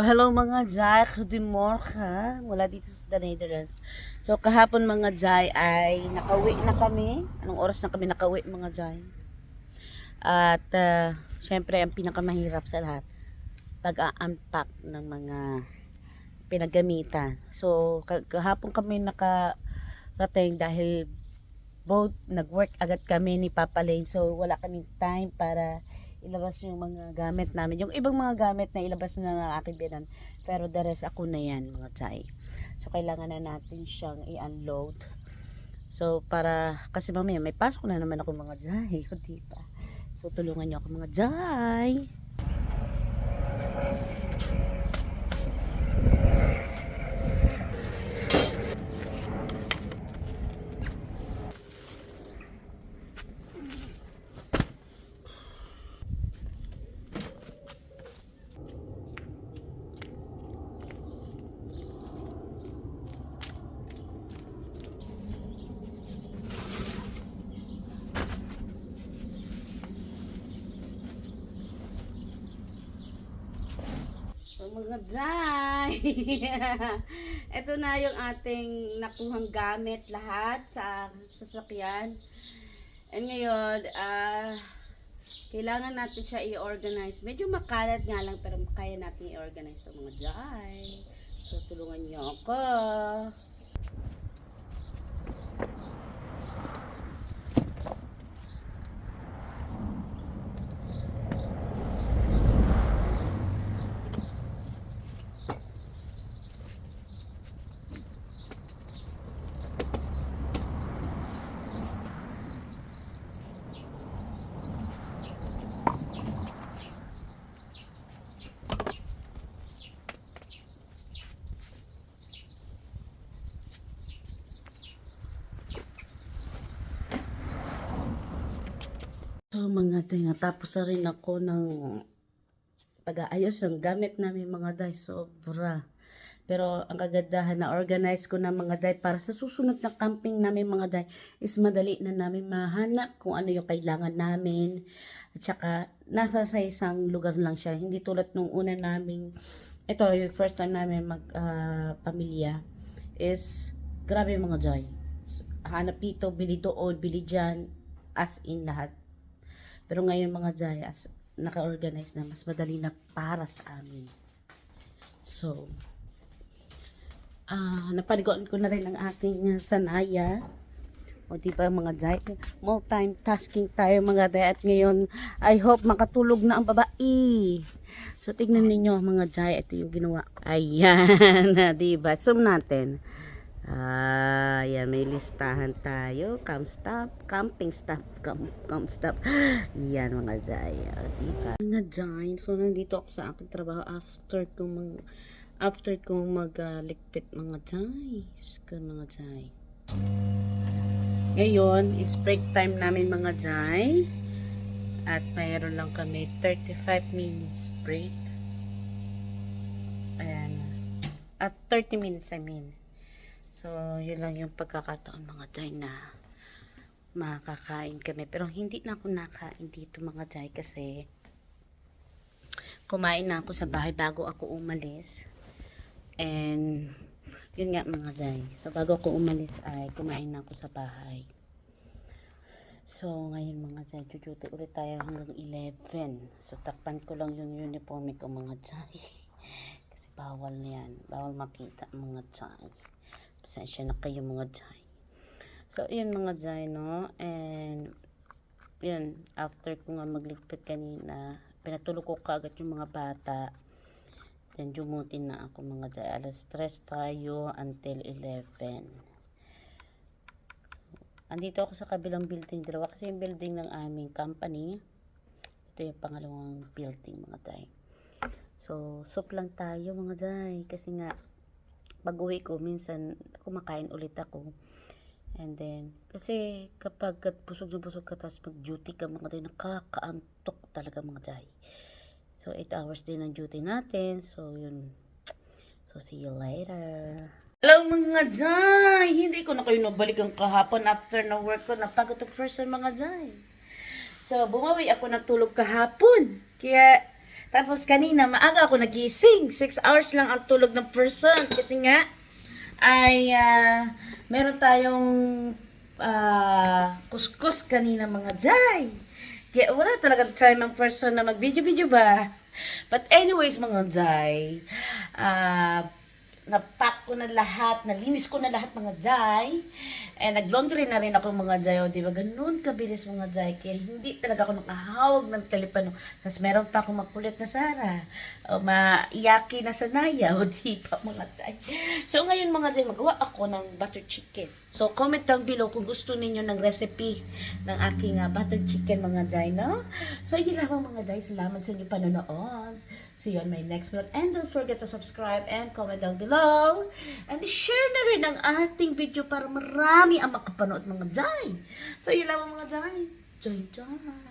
Hello mga Jai, goedemorgen mula dito sa The Netherlands. So kahapon mga Jai ay nakauwi na kami. Anong oras na kami nakauwi mga Jai? At uh, syempre ang pinakamahirap sa lahat, pag-unpack ng mga pinagamitan. So ka- kahapon kami nakarating dahil both nag-work agad kami ni Papa Lane. So wala kaming time para ilabas yung mga gamit namin. Yung ibang mga gamit na ilabas na ng aking binan. Pero the rest ako na yan mga chay. So kailangan na natin siyang i-unload. So para, kasi mamaya may pasok na naman ako mga jay. O diba? So tulungan niyo ako mga jay. Mga jay. Ito na yung ating nakuhang gamit lahat sa sasakyan. And ngayon, ah kailangan natin siya i-organize. Medyo makalat nga lang pero kaya natin i-organize ito mga jay. So tulungan niyo ako. So mga day, natapos na rin ako ng pag-aayos ng gamit namin mga day. Sobra. Pero ang kagandahan na organize ko na mga day para sa susunod na camping namin mga day is madali na namin mahanap kung ano yung kailangan namin. At saka nasa sa isang lugar lang siya. Hindi tulad nung una naming, ito yung first time namin mag ah, is grabe mga day. Hanap dito, bili doon, bili dyan, as in lahat. Pero ngayon mga Jayas, naka-organize na mas madali na para sa amin. So, ah napaligoan ko na rin ang aking uh, sanaya. O di ba mga Jay, multitasking tayo mga Jay. At ngayon, I hope makatulog na ang babae. So, tignan ninyo mga Jay, ito yung ginawa ko. Ayan, di ba? Zoom natin. Ah, yan, may listahan tayo. Camp stuff, camping stuff, camp, camp stuff. Yan, mga jay. Ah, diba? Mga jay, so nandito ako sa aking trabaho after kong mag, after kong maglikpit mga jay. Ska mga jay. Ngayon, is break time namin mga jay. At mayroon lang kami 35 minutes break. Ayan. At 30 minutes, I mean. So, yun lang yung pagkakataon mga day na makakain kami. Pero hindi na ako nakain dito mga day kasi kumain na ako sa bahay bago ako umalis. And, yun nga mga day. So, bago ako umalis ay kumain na ako sa bahay. So, ngayon mga day, jujuti ulit tayo hanggang 11. So, takpan ko lang yung uniform ko mga day. Kasi bawal yan. Bawal makita mga day. Pasensya na kayo mga jay. So, yun mga jay, no? And, yun, after ko nga magligpit kanina, pinatulog ko kagad yung mga bata. Then, jumutin na ako mga jay. Alas 3 tayo until 11. Andito ako sa kabilang building, dalawa kasi yung building ng aming company. Ito yung pangalawang building mga jay. So, soup lang tayo mga jay. Kasi nga, pag uwi ko, minsan kumakain ulit ako. And then, kasi kapag busog na busog ka, tapos mag-duty ka mga day, nakakaantok talaga mga day. So, 8 hours din ang duty natin. So, yun. So, see you later. Hello mga day! Hindi ko na kayo nabalikan kahapon after na work ko. Napagod first time mga day. So, bumawi ako natulog kahapon. Kaya, Tapos kanina, maaga ako nagising. 6 hours lang ang tulog ng person. Kasi nga, ay ah, meron tayong ah, kuskus kanina mga jay. Kaya wala talaga time ang person na mag-video-video ba. But anyways mga jay, ah, napak ko na lahat, nalinis ko na lahat mga jay. And nag-laundry na rin ako mga jay. O, di ba? Ganun kabilis mga jay. Kaya hindi talaga ako nakahawag ng telepano. Tapos meron pa akong makulit na Sara. O maiyaki na Sanaya. O di pa mga jay. So ngayon mga jay, magawa ako ng butter chicken. So comment down below kung gusto ninyo ng recipe ng aking ah, butter chicken mga jay, no? So yun lang mga jay. Salamat sa inyong panonood. See you on my next vlog. And don't forget to subscribe and comment down below. And share na rin ang ating video para marami ang makapanood mga jay. So yun lang mga jay. Joy, joy.